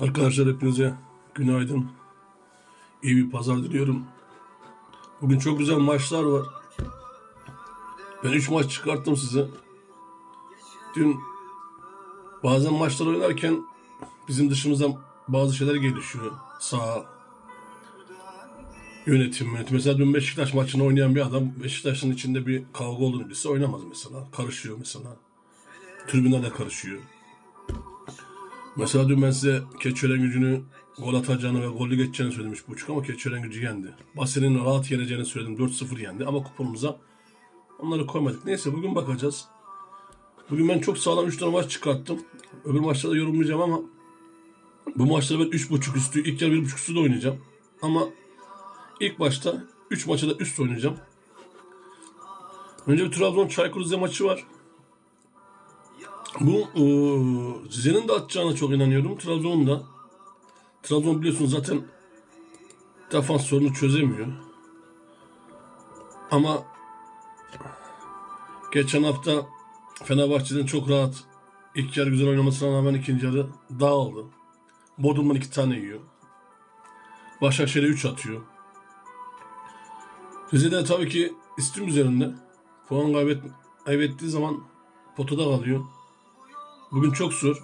Arkadaşlar hepinize günaydın. İyi bir pazar diliyorum. Bugün çok güzel maçlar var. Ben 3 maç çıkarttım size. Dün bazen maçlar oynarken bizim dışımızdan bazı şeyler gelişiyor. Sağ yönetim, yönetim. Mesela dün Beşiktaş maçını oynayan bir adam Beşiktaş'ın içinde bir kavga olduğunu bilse oynamaz mesela. Karışıyor mesela. Tribünlerle karışıyor. Mesela dün ben size Keçören gücünü gol atacağını ve golü geçeceğini söylemiş buçuk ama Keçören gücü yendi. Basel'in rahat yeneceğini söyledim. 4-0 yendi ama kuponumuza onları koymadık. Neyse bugün bakacağız. Bugün ben çok sağlam 3 tane maç çıkarttım. Öbür maçlarda yorumlayacağım ama bu maçları ben 3.5 üstü, ilk yarı 1.5 üstü de oynayacağım. Ama ilk başta 3 maçta da üst oynayacağım. Önce bir Trabzon Çaykur Rize maçı var. Bu eee Rize'nin de atacağına çok inanıyorum. Trabzon'un da. Trabzon biliyorsunuz zaten defans sorunu çözemiyor. Ama geçen hafta Fenerbahçe'den çok rahat ilk yarı güzel oynamasına rağmen ikinci yarı dağıldı. Bodrum'dan iki tane yiyor. Başakşehir'e 3 atıyor. Rize'de tabii ki istim üzerinde. Puan kaybet, kaybettiği zaman potada kalıyor. Bugün çok zor.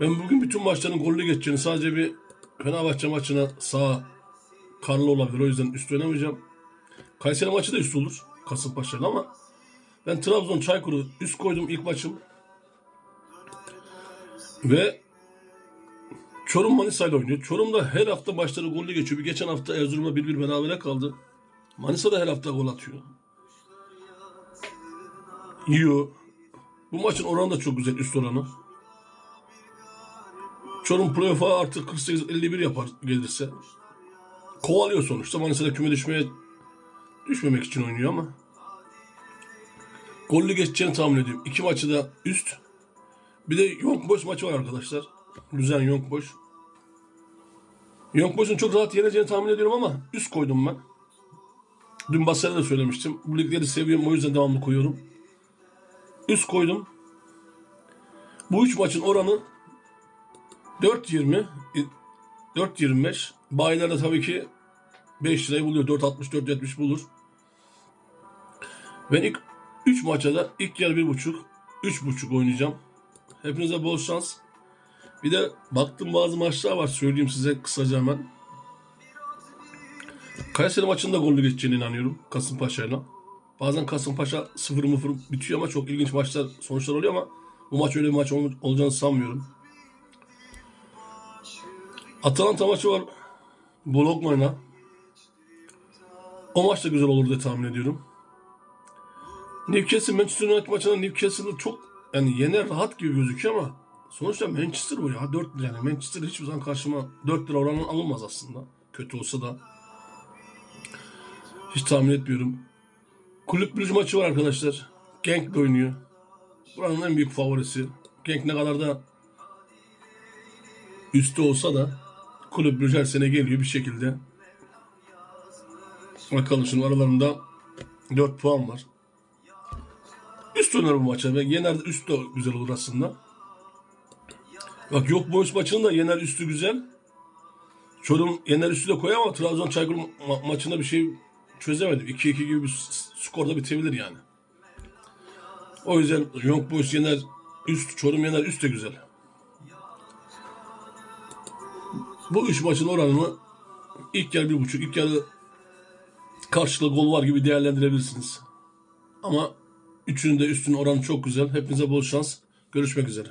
Ben bugün bütün maçların gollü geçeceğini sadece bir Fenerbahçe maçına sağ karlı olabilir. O yüzden üst oynamayacağım. Kayseri maçı da üst olur. Kasımpaşa'da ama ben Trabzon Çaykur'u üst koydum ilk maçım. Ve Çorum Manisa ile oynuyor. Çorum'da her hafta maçları gollü geçiyor. Bir geçen hafta Erzurum'la 1-1 berabere kaldı. Manisa da her hafta gol atıyor. Yiyor. Bu maçın oranı da çok güzel üst oranı. Çorum playoff'a artık 48-51 yapar gelirse. Kovalıyor sonuçta. Manisa'da küme düşmeye düşmemek için oynuyor ama. Gollü geçeceğini tahmin ediyorum. İki maçı da üst. Bir de Young Boys maçı var arkadaşlar. Lüzen Young Boys. Young Boys'un çok rahat yeneceğini tahmin ediyorum ama üst koydum ben. Dün Basar'a da söylemiştim. Bu ligleri seviyorum o yüzden devamlı koyuyorum. Üst koydum. Bu üç maçın oranı 4.20 4.25 bayilerde tabii ki 5 lirayı buluyor. 4.60 4.70 bulur. Ben ilk 3 maça da ilk yarı 1.5 3.5 oynayacağım. Hepinize bol şans. Bir de baktım bazı maçlar var söyleyeyim size kısaca hemen. Kayseri maçında gollü geçeceğine inanıyorum Kasımpaşa'yla. Bazen Kasımpaşa 0 0 bitiyor ama çok ilginç maçlar sonuçlar oluyor ama bu maç öyle bir maç ol- olacağını sanmıyorum. Atalanta maçı var. Bologna'yla. O maç da güzel olur diye tahmin ediyorum. Newcastle Manchester United maçında Newcastle'ı çok yani yener rahat gibi gözüküyor ama sonuçta Manchester bu ya 4 lira yani Manchester hiçbir zaman karşıma 4 lira oranı alınmaz aslında. Kötü olsa da. Hiç tahmin etmiyorum. Kulüp Brugge maçı var arkadaşlar. Genk de oynuyor. Buranın en büyük favorisi. Genk ne kadar da üstte olsa da Brugge her sene geliyor bir şekilde. Bakalım şimdi aralarında 4 puan var. Üst oynar bu maça. Ve yener üst de güzel olur aslında. Bak yok boys maçının da yener üstü güzel. Çorum yener üstü de koy ama Trabzon Çaykur ma- maçında bir şey çözemedim. 2-2 gibi bir skorda bitebilir yani. O yüzden Young Boys yener üst, Çorum yener üst de güzel. Bu üç maçın oranını ilk yarı bir buçuk, ilk yarı karşılıklı gol var gibi değerlendirebilirsiniz. Ama üçünün de üstünün oranı çok güzel. Hepinize bol şans. Görüşmek üzere.